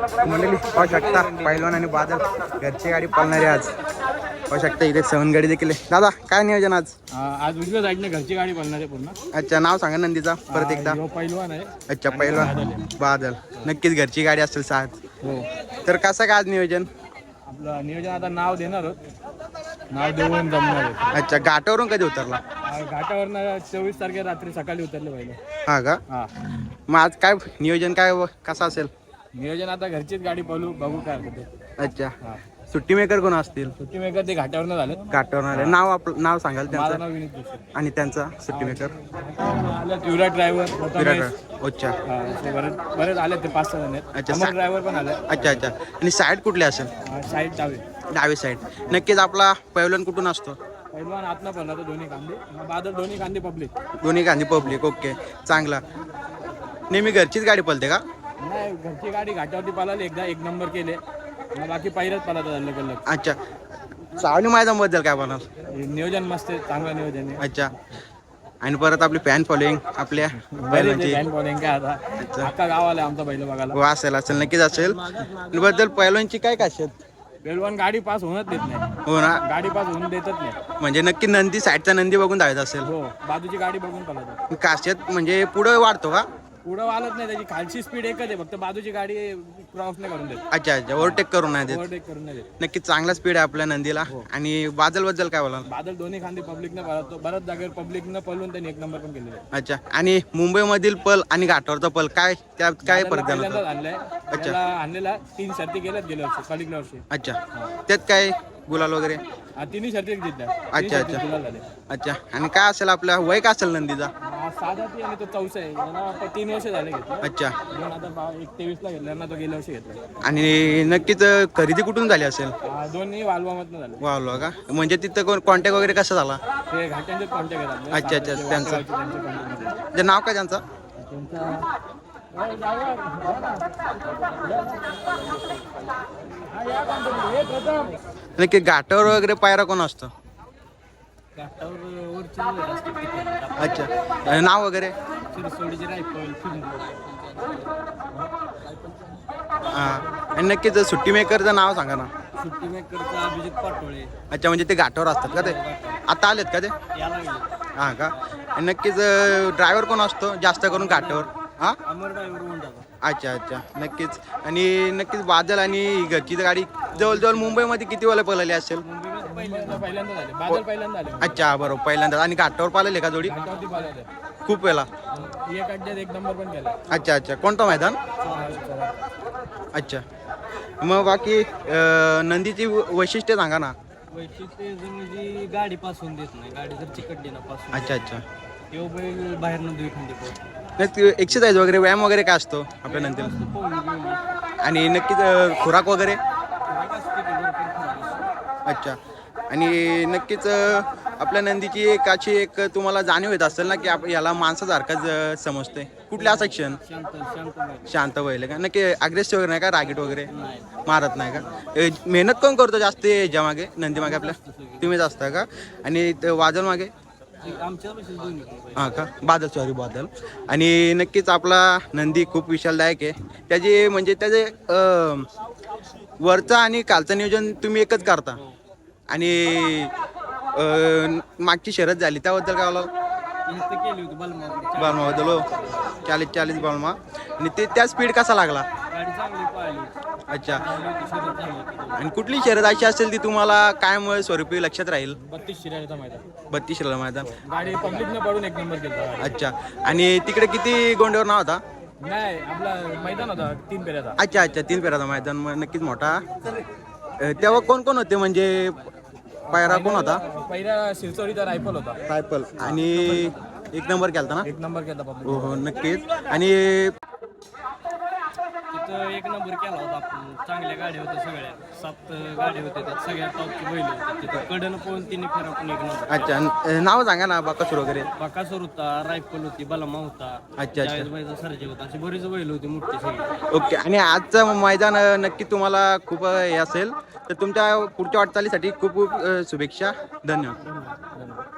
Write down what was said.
मंडळी पाहू शकता पैलवान आणि बादल. घरची गाडी पळणारी आज. पाहू शकता इथे सवनगाडी देखील आहे. दादा काय नियोजन आज? आज उजव्या साईडने घरची गाडी बनणार आहे पूर्ण. अच्छा नाव सांगा नंदीचा परत एकदा. ह्यो पैलवान आहे. अच्छा पैलवान बादल नक्कीच घरची गाडी असेल साथ हो. तर कसं काय आज नियोजन? आपलं नियोजन आता नाव देणार आहोत. नाव देऊन जमणार आहे. अच्छा घाटावरून कधी उतरला? आ, घाटावरनं चोवीस तारखे रात्री सकाळी उतरले पाहिजे हा का? हा. मग आज काय नियोजन काय व- कसं असेल? नियोजन आता घरचीच गाडी पळू बघू काय होते अच्छा. हा. सुट्टी मेकर कोण असतील? सुट्टी मेकर ते घाटावरनं झालं घाटावरून आले नाव आपलं नाव सांगाल माझं त्यांचं? नाव विनीत जोशी. आणि त्यांचा सुट्टी मेकर आलं विराट ड्रायव्हर अच्छा. बरेच बरेच आले ते पाच सहा जण आहेत. अच्छा, अमर सा- ड्रायव्हर पण आले अच्छा अच्छा. आणि साईड कुठली असेल? साईड डावे. डावी साईड नक्कीच आपला पैलवान कुठून असतो? पैलवान आतनं पडला तो दोन्ही कांदे. बादल दोन्ही कांदे पब्लिक दोन्ही गांधी पब्लिक ओके चांगला. नेहमी घरचीच गाडी पळते का? घरची गाडी घाटावरती पळाली एकदा एक नंबर केले. मग बाकी पहिल्याच पळात अलग अलग अच्छा. सावली मैदानबद्दल काय म्हणाल नियोजन मस्त आहे चांगलं नियोजन आहे. अच्छा. आणि परत आपली फॅन फॉलोईंग आपल्या बैलांची. बॉलिंग काय आता. अख्खा आमचा बघायला. हो असेल असेल. नक्कीच असेल. आणि बद्दल पैलवानची काय खासियत? पेलवान गाडी पास होणच देत नाही. हो ना. गाडी पास होऊन देतच नाही. म्हणजे नक्की नंदी साईडचा नंदी बघून धावायचा असेल. हो बाजूची गाडी बघून पळतो खासियत म्हणजे पुढे वाढतो का? पुढं वालत नाही त्याची खालची स्पीड एकच आहे फक्त बाजूची गाडी क्रॉस नाही करून देत. अच्छा अच्छा ओव्हरटेक करून नाही देत. ओव्हरटेक करून नाही देत. नक्की चांगला स्पीड आहे आपल्या नंदीला. आणि बादलबद्दल काय बोलाल? बादल दोन्ही खांदी पब्लिकनं पळतो बऱ्याच जागेवर पब्लिकनं पळून त्यांनी एक नंबर पण केलेला आहे. अच्छा आणि मुंबईमधील पल आणि घाटावरचा पल काय त्यात काय फरक आणलाय. त्याला आणलेला तीन शर्ती गेल्यात गेल्या वर्षी पलीकडल्या वर्षी. अच्छा. त्यात काय गुलाल वगैरे? हा, तिन्ही शर्ती जिंकल्या. अच्छा, अच्छा. झाले. अच्छा. आणि काय असेल आपला वय काय असेल नंदीचा? हा, साधा ती आणि तो चौसा आहे याला आता तीन वर्ष झाले घेतलं अच्छा दोन आता बा- एक तेवीसला घेतला ना तो गेल्या वर्षी घेतला आणि नक्कीच खरेदी कुठून झाली असेल हा, दोन्ही वालवामधनं झाले वावलो का म्हणजे तिथं कोण कॉन्टॅक्ट वगैरे कसा झाला ते घाट्यांचे कॉन्टॅक्ट आहेत आपले. अच्छा, अच्छा, त्यांचं. वाकडाचे त्यांचे contact आहेत. ते नाव काय त्यांचं त्यांचा अरे, जाऊया. हा, या contact. प्रथम. नक्की घाटावर वगैरे पायरा कोण असतो घाटावर वरची वेळ असते तिथे. अच्छा. नाव वगैरे? हा. आणि नक्कीच सुट्टी मेकरचं नाव सांगा ना. सुट्टी मेकरचा अभिजित पाटोळे. अच्छा म्हणजे ते घाटावर असतात का ते? आता आलेत का ते? हां का? आणि नक्कीच ड्रायव्हर कोण असतो जास्त करून घाटावर? हां? अमर ड्रायव्हर होऊन जातो. अच्छा अच्छा. नक्कीच. आणि नक्कीच बादल आणि घरची गाडी जवळजवळ मुंबईमध्ये किती वेळा पळाली असेल? मुंबईमध्ये पहिल्यांदा पहिल्यांदा झाले. बादल पहिल्यांदा आले. अच्छा बरोबर. पहिल्यांदा. आणि घाटावर पाळले का जोडी? घाटावरती पाहिलं खूप वेळा एक अड्ड्यात एक नंबर पण केला अच्छा अच्छा. कोणतं मैदान? अच्छा. मग बाकी अं, नंदीची व- वैशिष्ट्य सांगा ना. वैशिष्ट्य जी गाडी पासून देत नाही. गाडी जर चिकटली ना पासून अच्छा. अच्छा येऊ बैल बाहेर न दुई खंडी नक्की एक्सरसाइज वगैरे व्यायाम वगैरे काय असतो आपल्या नंतर पोहली आणि नक्कीच अं, खुराक वगैरे? खुराक असते की भरपूर खुराक असते. अच्छा. आणि नक्कीच आपल्या नंदीची एक अशी एक तुम्हाला जाणीव येत असेल ना की आप याला माणसासारखंच समजते कुठल्या असा क्षण शांत व्हायला का? नक्की अग्रेसिव्ह वगैरे नाही का? रागीट वगैरे? मारत नाही का? मेहनत कोण करतो जास्त याच्या मागे नंदी मागे आपल्या? तुम्हीच असता का? आणि ते वादळ मागे? हां का? बादल सॉरी बादल. आणि नक्कीच आपला नंदी खूप विशालदायक आहे. त्याचे म्हणजे त्याचे वरचा वरचं आणि कालचं नियोजन तुम्ही एकच करता? आणि मागची शरद झाली त्याबद्दल काय बोला बलमाकडे बालमाबद्दल हो. चाळीस चाळीस बालमा. आणि ते त्या स्पीड कसा लागला? अच्छा. शर्यत आणि कुठली शरद अशी असेल ती तुम्हाला कायम स्वरूपी लक्षात राहील? बत्तीस शिरायचा मैदान. अच्छा. आणि तिकडे किती गोंड्यावर नाव होता? नाही आपला मैदान होता तीन पेऱ्याचा अच्छा अच्छा. तीन पेराचा मैदान. नक्कीच मोठा. तेव्हा कोण कोण होते? म्हणजे पायरा कोण होता? पहिला शिरसोडीचा रायफल होता. रायफल. आणि एक नंबर केलता ना? एक नंबर केला हो हो नक्कीच. आणि तिथं एक नंबर केला होता आपण. चांगल्या गाड्या होत्या सगळ्या. सात गाड्या होत्या त्यात. सगळ्या टॉपची बैल होती तिथं. कडनं पळून तिने फेरा एक नंबर अच्छा. अ, नाव सांगा ना बाकासूर वगैरे. बकासूर होता रायफल होती बलमा होता. अच्छा अच्छा. जावेदबाईचा सर्जे होता. अशी बरीच बैल होती मोठी सगळी. ओके. आणि आजचं मैदान अ, नक्की तुम्हाला खूप हे असेल. तर तुमच्या पुढच्या वाटचालीसाठी खूप खूप शुभेच्छा. धन्यवाद.